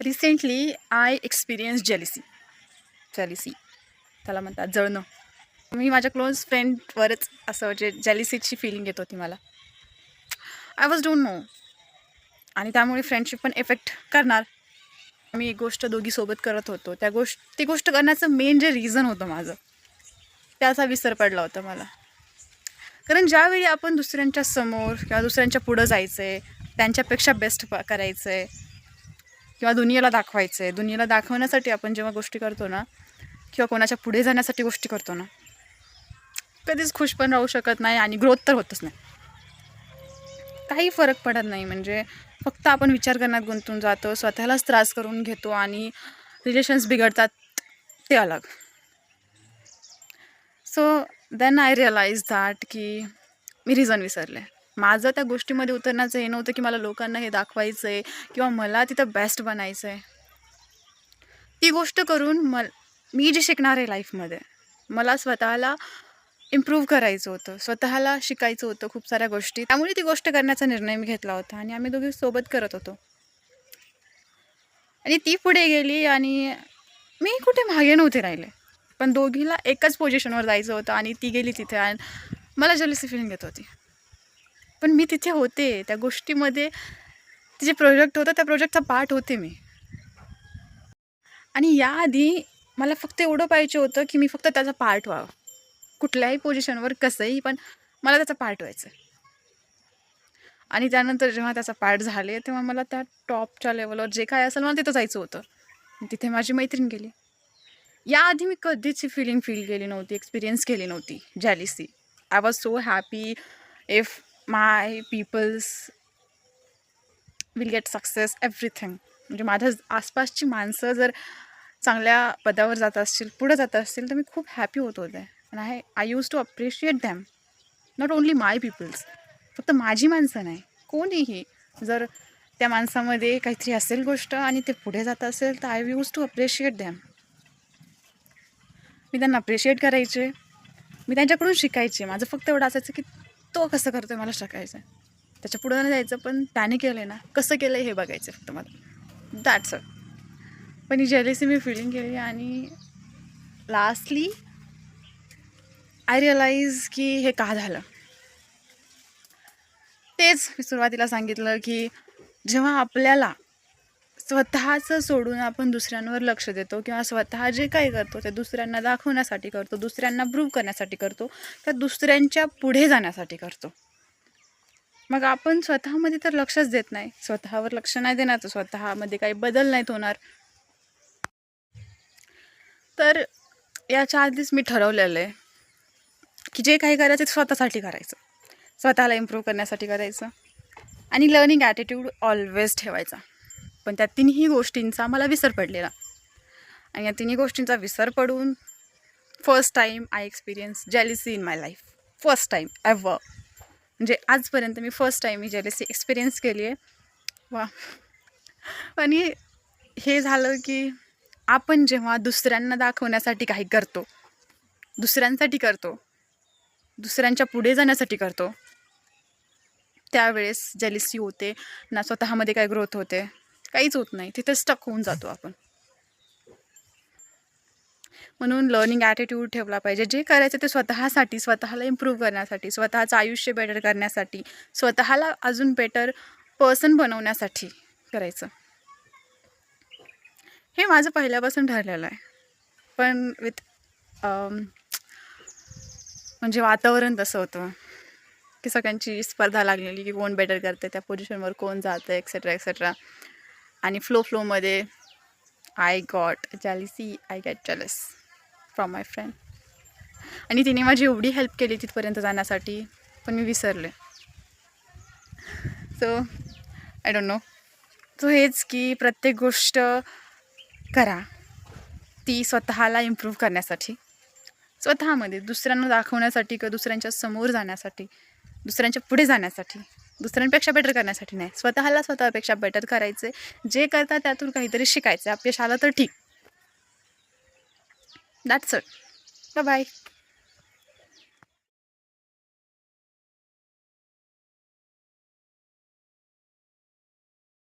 Recently I experience jealousy jealousy त्याला म्हणतात जळणं. मी माझ्या क्लोज फ्रेंडवरच असं म्हणजे जेलिसीची फिलिंग येत होती मला. आय वॉज डोंट नो आणि त्यामुळे फ्रेंडशिप पण इफेक्ट करणार. मी एक गोष्ट दोघीसोबत करत होतो. त्या गोष्ट ती गोष्ट करण्याचं मेन जे रिझन होतं माझं त्याचा विसर पडला होता मला. कारण ज्यावेळी आपण दुसऱ्यांच्या समोर किंवा दुसऱ्यांच्या पुढं जायचं आहे त्यांच्यापेक्षा बेस्ट करायचं आहे किंवा दुनियेला दाखवायचं आहे दुनियेला दाखवण्यासाठी आपण जेव्हा गोष्टी करतो ना किंवा कोणाच्या पुढे जाण्यासाठी गोष्टी करतो ना कधीच खुश पण राहू शकत नाही आणि ग्रोथ तर होतच नाही. काही फरक पडत नाही. म्हणजे फक्त आपण विचार करण्यात गुंतून जातो स्वतःलाच त्रास करून घेतो आणि रिलेशन्स बिघडतात ते अलग. So then I realise that की मी रिझन विसरले. माझं त्या गोष्टीमध्ये उतरण्याचं हे नव्हतं की मला लोकांना हे दाखवायचं आहे किंवा मला तिथं बेस्ट बनायचं आहे ती गोष्ट करून मल मी जे शिकणार आहे लाईफमध्ये मला स्वतःला इम्प्रूव्ह करायचं होतं. स्वतःला शिकायचं होतं खूप साऱ्या गोष्टी. त्यामुळे ती गोष्ट करण्याचा निर्णय मी घेतला होता आणि आम्ही दोघी सोबत करत होतो. आणि ती पुढे गेली आणि मी कुठे मागे नव्हते राहिले. पण दोघीला एकच पोझिशनवर जायचं होतं आणि ती गेली तिथे आणि मला जलसी फिलिंग येत होती. पण मी तिथे होते. त्या गोष्टीमध्ये ते जे प्रोजेक्ट होतं त्या प्रोजेक्टचा पार्ट होते मी. आणि याआधी मला फक्त एवढं पाहिजे होतं की मी फक्त त्याचा पार्ट व्हावं. कुठल्याही पोझिशनवर कसंही पण मला त्याचा पार्ट व्हायचं आहे आणि त्यानंतर जेव्हा त्याचा पार्ट झाले तेव्हा मला त्या टॉपच्या लेवलवर जे काय असेल मला तिथं जायचं होतं. तिथे माझी मैत्रीण गेली. याआधी मी कधीच ही फिलिंग फील केली नव्हती एक्सपिरियन्स केली नव्हती. Jealousy I was so happy if my peoples will get success everything म्हणजे माझ्या आसपासची माणसं जर चांगल्या पदावर जात असतील पुढं जात असतील तर मी खूप हॅपी होत होते. आणि I I use to appreciate them not only my peoples फक्त माझी माणसं नाही कोणीही. जर त्या माणसामध्ये काहीतरी असेल गोष्ट आणि ते पुढे जात असेल तर I use to appreciate them मी त्यांना अप्रिशिएट करायचे. मी त्यांच्याकडून शिकायचे. माझं फक्त एवढं असायचं की तो कसं करतो आहे मला शिकायचं आहे त्याच्या पुढं नाही जायचं पण त्याने केलं आहे ना. कसं केलं आहे हे बघायचं फक्त मला. दॅट्स अ पण ही जेलेसी मी फिलिंग केली आणि लास्टली आय रिअलाईज की हे का झालं? तेच मी सुरुवातीला सांगितलं की जेव्हा आपल्याला स्वतःचं सोडून आपण दुसऱ्यांवर लक्ष देतो किंवा स्वतः जे काही करतो ते दुसऱ्यांना दाखवण्यासाठी करतो दुसऱ्यांना प्रूव्ह करण्यासाठी करतो किंवा दुसऱ्यांच्या पुढे जाण्यासाठी करतो. मग आपण स्वतःमध्ये तर लक्षच देत नाही. स्वतःवर लक्ष नाही देणार तर स्वतःमध्ये काही बदल नाहीत होणार. तर याच्या आधीच मी ठरवलेलं आहे की जे काही करायचं ते स्वतःसाठी करायचं. स्वतःला इम्प्रूव्ह करण्यासाठी करायचं. आणि लर्निंग ॲटिट्यूड ऑलवेज ठेवायचा. पण त्या तिन्ही गोष्टींचा मला विसर पडलेला. आणि या तिन्ही गोष्टींचा विसर पडून first time I experience jealousy in my life first time ever म्हणजे आजपर्यंत मी फर्स्ट टाईम ही जेलिसी एक्सपिरियन्स केली आहे. वा. आणि हे झालं की आपण जेव्हा दुसऱ्यांना दाखवण्यासाठी काही करतो दुसऱ्यांसाठी करतो दुसऱ्यांच्या पुढे जाण्यासाठी करतो त्यावेळेस जेलिसी होते ना स्वतःमध्ये काय ग्रोथ होते काहीच होत नाही. तिथे स्टक होऊन जातो आपण. म्हणून लर्निंग ॲटिट्यूड ठेवला पाहिजे. जे करायचं ते स्वतःसाठी स्वतःला इम्प्रूव्ह करण्यासाठी स्वतःचं आयुष्य बेटर करण्यासाठी स्वतःला अजून बेटर पर्सन बनवण्यासाठी करायचं. हे माझं पहिल्यापासून ठरलेलं आहे. पण विथ म्हणजे वातावरण तसं होतं. की सगळ्यांची स्पर्धा लागलेली की कोण बेटर करते त्या पोझिशनवर कोण जातं एक्सेट्रा एक्सेट्रा आणि flow फ्लोमध्ये I got jealousy I got jealous from my friend आणि तिने माझी एवढी हेल्प केली तिथपर्यंत जाण्यासाठी पण मी विसरले. So I don't know so हेच की प्रत्येक गोष्ट करा. ती स्वतःला इम्प्रूव्ह करण्यासाठी. स्वतःमध्ये दुसऱ्यांना दाखवण्यासाठी किंवा दुसऱ्यांच्या समोर जाण्यासाठी दुसऱ्यांच्या पुढे जाण्यासाठी. दुसऱ्यांपेक्षा बेटर करण्यासाठी नाही. स्वतःला स्वतःपेक्षा बेटर करायचे जे करता त्यातून काहीतरी शिकायचं अपयश आलं तर ठीक. That's it by